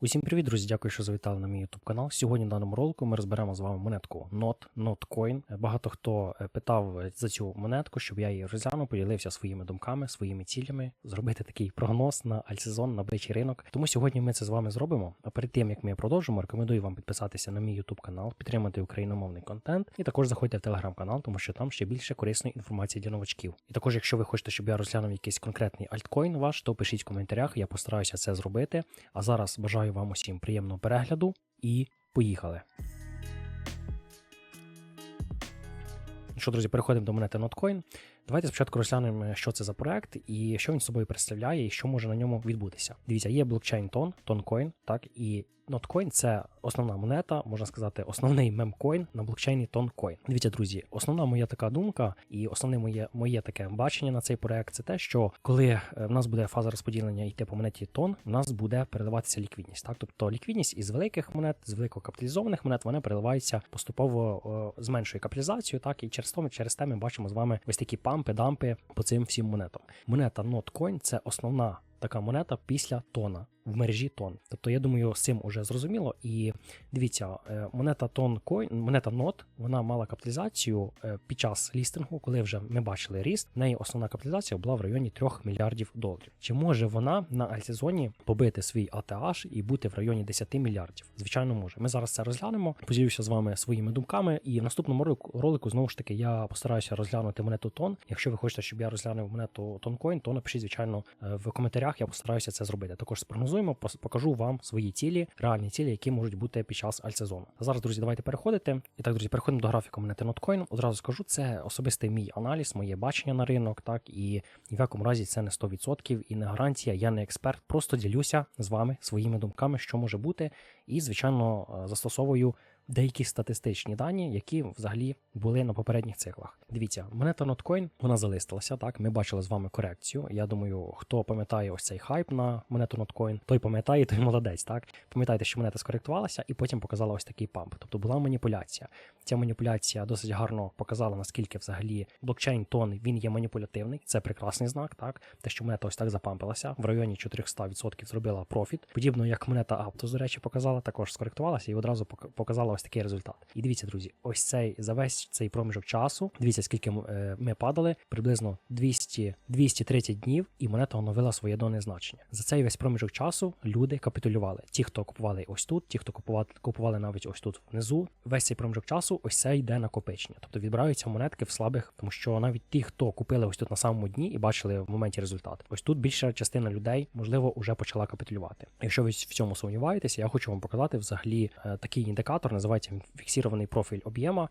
Усім привіт, друзі! Дякую, що завітали на мій YouTube канал. Сьогодні в даному ролику ми розберемо з вами монетку NOT, NOTCoin. Багато хто е, питав за цю монетку, щоб я її розглянув, поділився своїми думками, своїми цілями, зробити такий прогноз на альсезон, на бичий ринок. Тому сьогодні ми це з вами зробимо. А перед тим як ми продовжимо, рекомендую вам підписатися на мій YouTube канал, підтримати україномовний контент і також заходьте в телеграм-канал, тому що там ще більше корисної інформації для новачків. І також, якщо ви хочете, щоб я розглянув якийсь конкретний альткоін ваш, то пишіть в коментарях, я постараюся це зробити. А зараз бажаю вам усім приємного перегляду і поїхали. Ну Що, друзі, переходимо до монети Notcoin. Давайте спочатку розглянемо, що це за проект і що він собою представляє, і що може на ньому відбутися. Дивіться, є блокчейн Тон, Тонкоін, так і Notcoin – це основна монета, можна сказати, основний мемкоін на блокчейні Toncoin. Дивіться, друзі, основна моя така думка і основне моє моє таке бачення на цей проект це те, що коли е, в нас буде фаза розподілення йти по монеті тон, в нас буде переливатися ліквідність. Так, тобто ліквідність із великих монет, з великокапіталізованих монет, вона переливається поступово о, з меншою капіталізацією. Так і через то, через те ми бачимо з вами ось такі пампи, дампи по цим всім монетам. Монета Notcoin – це основна така монета після тона в мережі тон. Тобто, я думаю, з цим уже зрозуміло. І дивіться, е, монета тон Coin, монета NOT, вона мала капіталізацію е, під час лістингу, коли вже ми бачили ріст. В неї основна капіталізація була в районі 3 мільярдів доларів. Чи може вона на альтсезоні побити свій ATH і бути в районі 10 мільярдів? Звичайно, може. Ми зараз це розглянемо. Поділюся з вами своїми думками. І в наступному ролику, ролику знову ж таки я постараюся розглянути монету тон. Якщо ви хочете, щоб я розглянув монету тонкоін, то напишіть, звичайно, е, в коментарях. Я постараюся це зробити. Також спрогнозуємо, покажу вам свої цілі, реальні цілі, які можуть бути під час альтсезону. А зараз, друзі, давайте переходити. І так, друзі, переходимо до графіку монети Notcoin. Одразу скажу, це особистий мій аналіз, моє бачення на ринок, так і ні в якому разі це не 100% і не гарантія. Я не експерт. Просто ділюся з вами своїми думками, що може бути, і звичайно застосовую деякі статистичні дані, які взагалі були на попередніх циклах. Дивіться, монета Notcoin, вона залистилася. Так, ми бачили з вами корекцію. Я думаю, хто пам'ятає ось цей хайп на монету Notcoin, той пам'ятає, той молодець. Так, пам'ятаєте, що монета скоректувалася і потім показала ось такий памп. Тобто була маніпуляція. Ця маніпуляція досить гарно показала, наскільки взагалі блокчейн тон він є маніпулятивний. Це прекрасний знак. Так, те, що монета ось так запампилася, в районі 400% зробила профіт. Подібно як монета Aptos, до речі, показала, також скоректувалася і одразу показала ось такий результат. І дивіться, друзі, ось цей за весь цей проміжок часу. Дивіться, скільки е, ми падали, приблизно 200 230 днів, і монета оновила своє доне значення. За цей весь проміжок часу люди капітулювали. Ті, хто купували ось тут, ті, хто купували, купували навіть ось тут внизу. Весь цей проміжок часу, ось це йде накопичення. Тобто відбираються монетки в слабих, тому що навіть ті, хто купили ось тут на самому дні і бачили в моменті результат, ось тут більша частина людей, можливо, вже почала капітулювати. Якщо ви в цьому сумніваєтеся, я хочу вам показати взагалі е, такий індикатор, називається фіксірований профіль об'єма,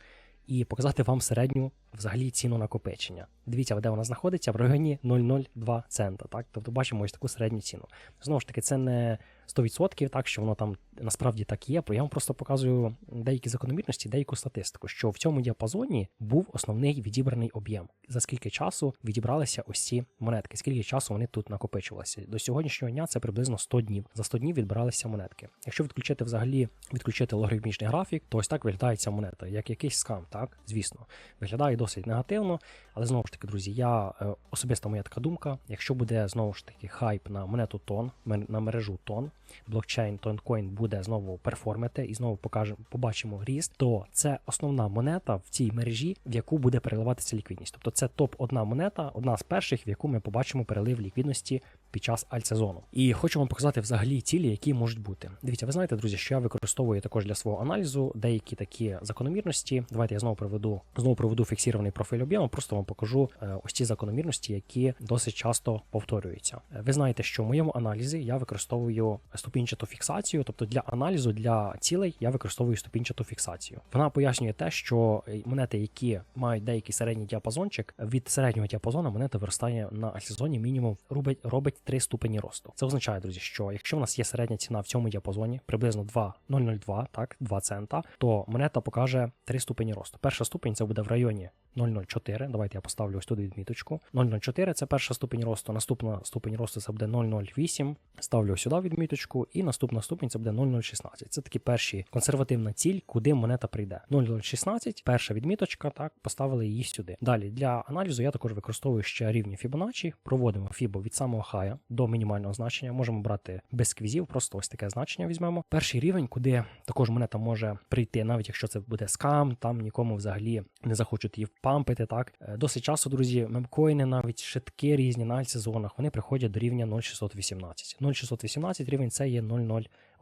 і показати вам середню взагалі ціну накопичення. Дивіться, де вона знаходиться в районі 0,02 цента. Так? Тобто бачимо ось таку середню ціну. Знову ж таки, це не 100%, так що воно там насправді так є. Я вам просто показую деякі закономірності, деяку статистику, що в цьому діапазоні був основний відібраний об'єм. За скільки часу відібралися ось ці монетки, скільки часу вони тут накопичувалися. До сьогоднішнього дня це приблизно 100 днів. За 100 днів відбиралися монетки. Якщо відключити взагалі відключити логарифмічний графік, то ось так виглядає ця монета, як якийсь скам, так звісно, виглядає досить негативно. Але знову ж таки, друзі, я е, особиста моя така думка. Якщо буде знову ж таки хайп на монету тон, на мережу тон, блокчейн тонкоін буде знову перформити і знову покажемо, побачимо ріст, то це основна монета в цій мережі, в яку буде переливатися ліквідність. Тобто це топ одна монета, одна з перших, в яку ми побачимо перелив ліквідності під час альтсезону. І хочу вам показати взагалі цілі, які можуть бути. Дивіться, ви знаєте, друзі, що я використовую також для свого аналізу деякі такі закономірності. Давайте я знову проведу знову проведу фіксований профіль об'єму, просто вам покажу е, ось ці закономірності, які досить часто повторюються. Е, ви знаєте, що в моєму аналізі я використовую ступінчату фіксацію, тобто для аналізу для цілей я використовую ступінчату фіксацію. Вона пояснює те, що монети, які мають деякий середній діапазончик, від середнього діапазону монета виростає на альтсезоні мінімум робить робить 3 ступені росту. Це означає, друзі, що якщо в нас є середня ціна в цьому діапазоні, приблизно 2,002, так, 2 цента, то монета покаже 3 ступені росту. Перша ступень це буде в районі 0,04. Давайте я поставлю ось тут відміточку. 0,04 це перша ступень росту. Наступна ступень росту це буде 0,08. Ставлю сюди відміточку, і наступна ступень це буде 0,016. Це такі перші консервативна ціль, куди монета прийде. 0,016, перша відміточка, так, поставили її сюди. Далі для аналізу я також використовую ще рівні Fibonacci, проводимо Фібо від самого хая значення до мінімального значення. Можемо брати без квізів, просто ось таке значення візьмемо. Перший рівень, куди також монета може прийти, навіть якщо це буде скам, там нікому взагалі не захочуть її пампити. Так Е, досить часто, друзі, мемкоїни, навіть шитки різні на альтсезонах, вони приходять до рівня 0,618. 0,618 рівень це є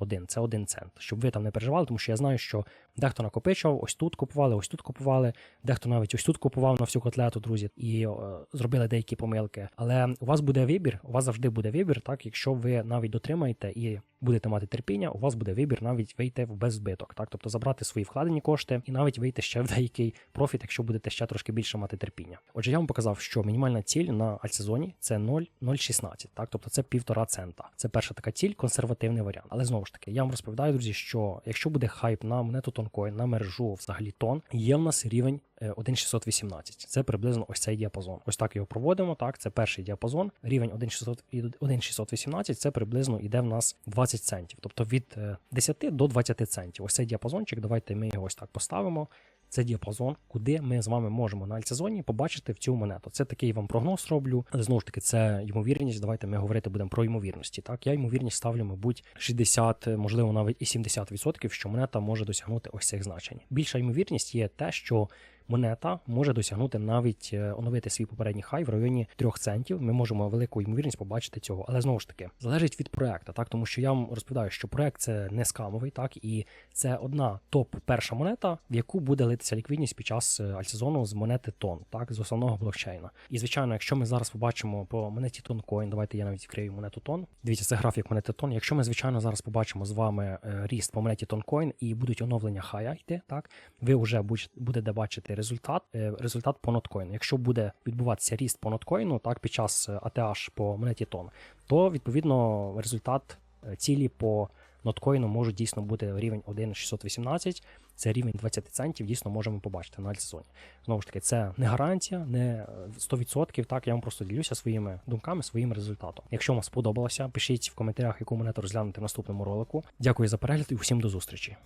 0,01, це 1 цент. Щоб ви там не переживали, тому що я знаю, що дехто накопичував, ось тут купували, ось тут купували, дехто навіть ось тут купував на всю котлету, друзі, і е, зробили деякі помилки. Але у вас буде вибір, у вас завжди буде вибір, так якщо ви навіть дотримаєте і будете мати терпіння, у вас буде вибір навіть вийти в беззбиток, так тобто забрати свої вкладені кошти і навіть вийти ще в деякий профіт, якщо будете ще трошки більше мати терпіння. Отже, я вам показав, що мінімальна ціль на альтсезоні це 0,016, так тобто це півтора цента. Це перша така ціль, консервативний варіант. Але знову ж таки, я вам розповідаю, друзі, що якщо буде хайп на монету тонкоін, на мережу, взагалі тон, є в нас рівень. е, 1,618. Це приблизно ось цей діапазон. Ось так його проводимо. Так, це перший діапазон. Рівень 1,600 1,618 це приблизно іде в нас 20 центів. Тобто від е, 10 до 20 центів. Ось цей діапазончик. Давайте ми його ось так поставимо. Це діапазон, куди ми з вами можемо на альтсезоні побачити в цю монету. Це такий вам прогноз роблю. Знову ж таки, це ймовірність. Давайте ми говорити будемо про ймовірності. Так, я ймовірність ставлю, мабуть, 60, можливо, навіть і 70%, що монета може досягнути ось цих значень. Більша ймовірність є те, що монета може досягнути навіть е, оновити свій попередній хай в районі 3 центів. Ми можемо велику ймовірність побачити цього. Але знову ж таки залежить від проекту, так тому що я вам розповідаю, що проект це не скамовий, так і це одна топ перша монета, в яку буде литися ліквідність під час е, альтсезону з монети тон, так з основного блокчейна. І звичайно, якщо ми зараз побачимо по монеті Тонкоін, давайте я навіть відкрию монету тон. Дивіться, це графік монети тон. Якщо ми звичайно зараз побачимо з вами е, ріст по монеті Тонкоін і будуть оновлення хая йти, так ви вже будете бачити результат, е, результат по ноткоїну. Якщо буде відбуватися ріст по ноткоїну, так під час е, ATH по монеті тон, то відповідно результат е, цілі по ноткоїну можуть дійсно бути рівень 1,618. Це рівень 20 центів, дійсно можемо побачити на альтсезоні. Знову ж таки, це не гарантія, не е, 100%. Так, я вам просто ділюся своїми думками, своїм результатом. Якщо вам сподобалося, пишіть в коментарях, яку монету розглянути в наступному ролику. Дякую за перегляд і усім до зустрічі.